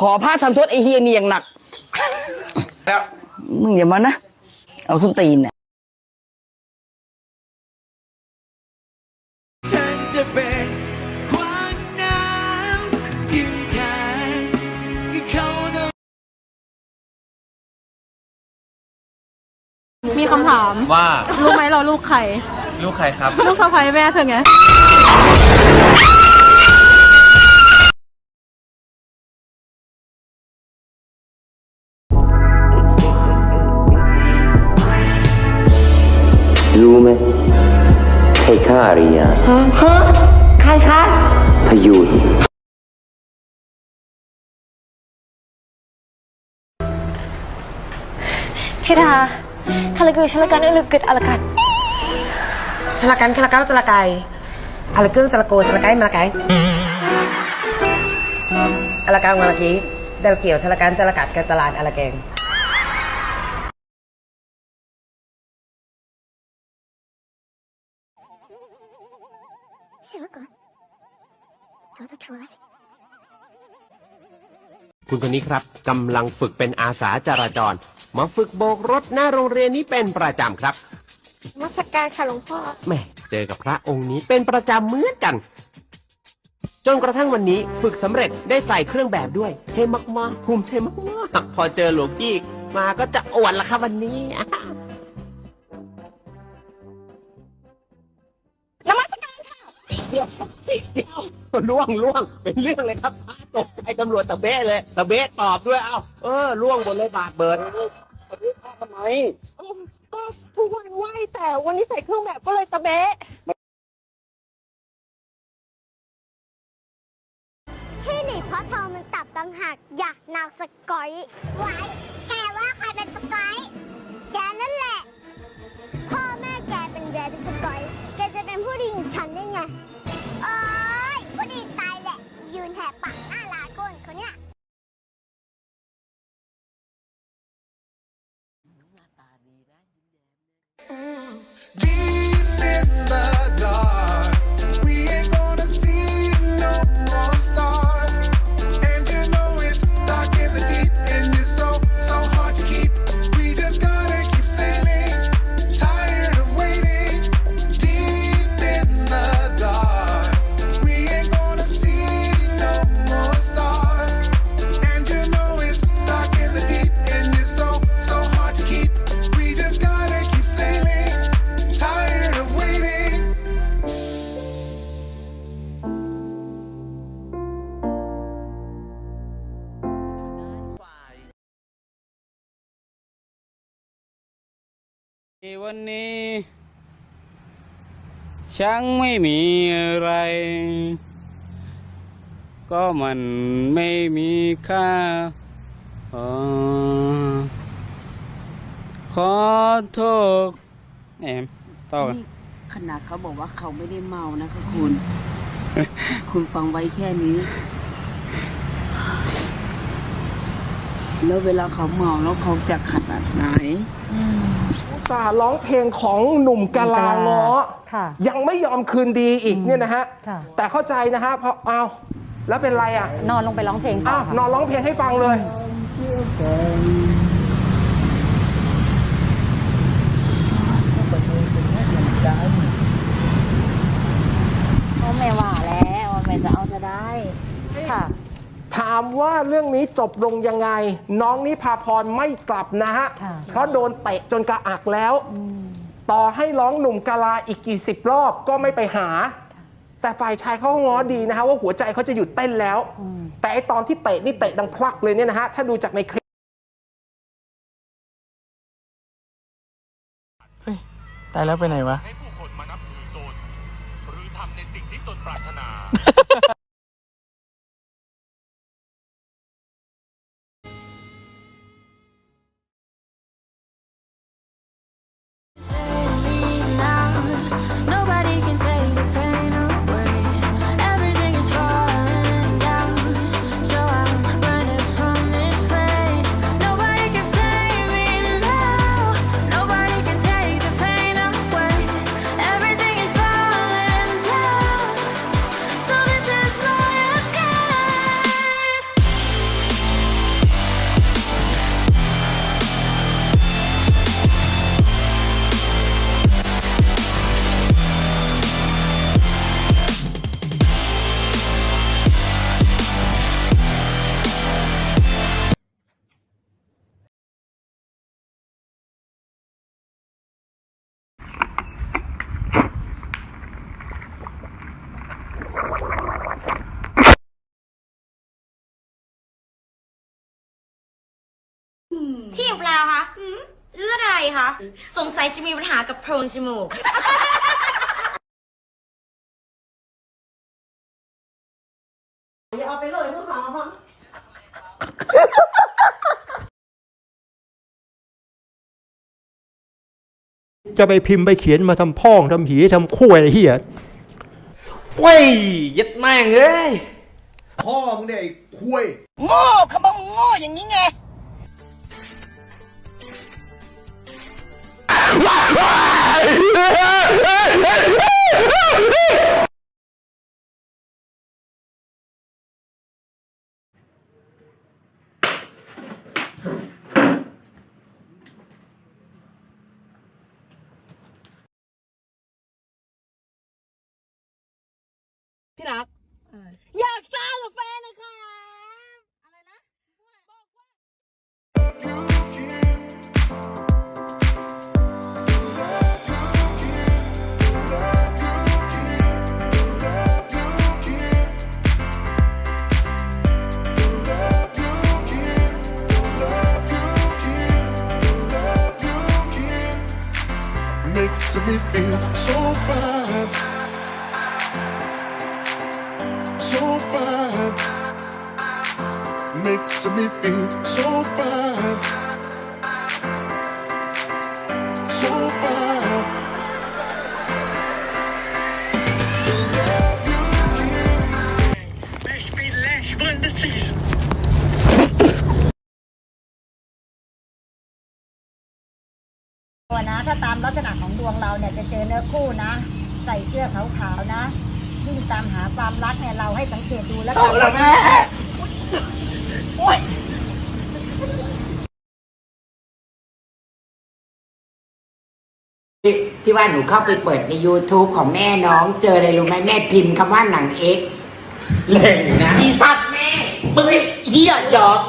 ขอพระทำโทษไอ้เฮียนี่อย่างหนัก แล้วมึงอย่ามานะ เอาส้นตีนเนี่ยฉันจะเป็นขวางน้ำทิ้งทางให้เขาต้องมีคำถาม ว่ารู้ไหมเราลูกใคร ลูกใครครับ ลูกสะใภ้แม่เธอไงาอาริยาฮะใครคะ พยูนชิดาคาลากูชลกันอึลึกกึดอลกัด Silakan kelakau celakai. Alakung celako celakai melakai. Alakang malaki. Dal kieu silakan celakat ke telan alakeng. คุณคนนี้ครับกำลังฝึกเป็นอาสาจราจร มาฝึกโบกรถหน้าโรงเรียนนี้เป็นประจำครับมาสการค่ะหลวงพ่อแหม่เจอกับพระองค์นี้เป็นประจำเหมือนกัน จนกระทั่งวันนี้ฝึกสำเร็จได้ใส่เครื่องแบบด้วยเท่มากๆภูมิใจมากๆพอเจอหลวงพี่มาก็จะอวดละครับวันนี้ ล่วงล่วงเป็นเรื่องเลยครับพระตกใจตำรวจตะเบ้เลยตะเบ้ตอบด้วยเอ้าเออล่วงบนเลยบาดเบิดทำไมก็ทุกวันไหวแต่วันนี้ใส่เครื่องแบบก็เลยตะเบะที่หนีเพราะทองมันตับตังหักอยากนาวสกอยไว้แกว่าใครเป็นสกอยแกนั่นแหละ พ่อแม่แกเป็นแกเป็นสกอยแกจะเป็นผู้ดีอย่างฉันได้ไง โอ้ยผู้ดีตายแหละ ยืนแหกปากหน้าลาก้นเขาเนี่ย วันนี้ ช่างไม่มีอะไร ก็มันไม่มีค่าอ๋อขอโทษแอมต่อกันนี่ขนาดเขาบอกว่าเขาไม่ได้เมานะคะคุณ คุณฟังไว้แค่นี้ แล้วเวลาเขาเมาแล้วเขาจะขนาดไหน สาห์ร้องเพลงของหนุ่มกะลาเงาะค่ะยังไม่ยอมคืนดีอีกเนี่ยนะฮะ ค่ะ แต่เข้าใจนะฮะเพราะอ้าวแล้วเป็นไรอะนอนลงไปร้องเพลงต่อ้าอวค่ะนอนร้องเพลงให้ฟังเลยก็ไม่ว่าแล้วแม่จะเอาจะได้ค่ะ ถามว่าเรื่องนี้จบลงยังไง น้องนิพาพรไม่กลับนะฮะ ค่ะ เพราะโดนเตะจนกระอักแล้ว ต่อให้ร้องหนุ่มกะลาอีกกี่สิบรอบก็ไม่ไปหา แต่ฝ่ายชายเขาก็ง้อดีนะฮะว่าหัวใจเขาจะหยุดเต้นแล้ว แต่ไอตอนที่เตะนี่เตะดังพลักเลยเนี่ยนะฮะ ถ้าดูจากในคลิป ตายแล้วไปไหนวะพี่ หญิงแปลคะเลือดอะไรคะ สงสัยจะมีปัญหากับโพรงจมูกจะไปพิมพ์ไปเขียนมาทำพ่องทำหีทำคู่อะไรเฮียเว้ยยัดแม่งเอ้ยพ่อมึงเนี่ยไอ้คุยโง่เขาบอกโง่อย่างนี้ไง Makes me feel so fine. So fine. Makes me feel so fine. So fine. ตัวนะ ถ้าตามลักษณะของดวงเราเนี่ยจะเจอเนื้อคู่นะ ใส่เสื้อขาวๆนะยิ่งตามหาความรักเนี่ยเราให้สังเกตดูแล้วกันแม่ที่ว่าหนูเข้าไปเปิดใน YouTube ของแม่น้องเจออะไรรู้ไหมแม่พิมพ์คำว่าหนังเอ็กเล่งนะอีสัตว์แม่มึงไอ้เหี้ยดอก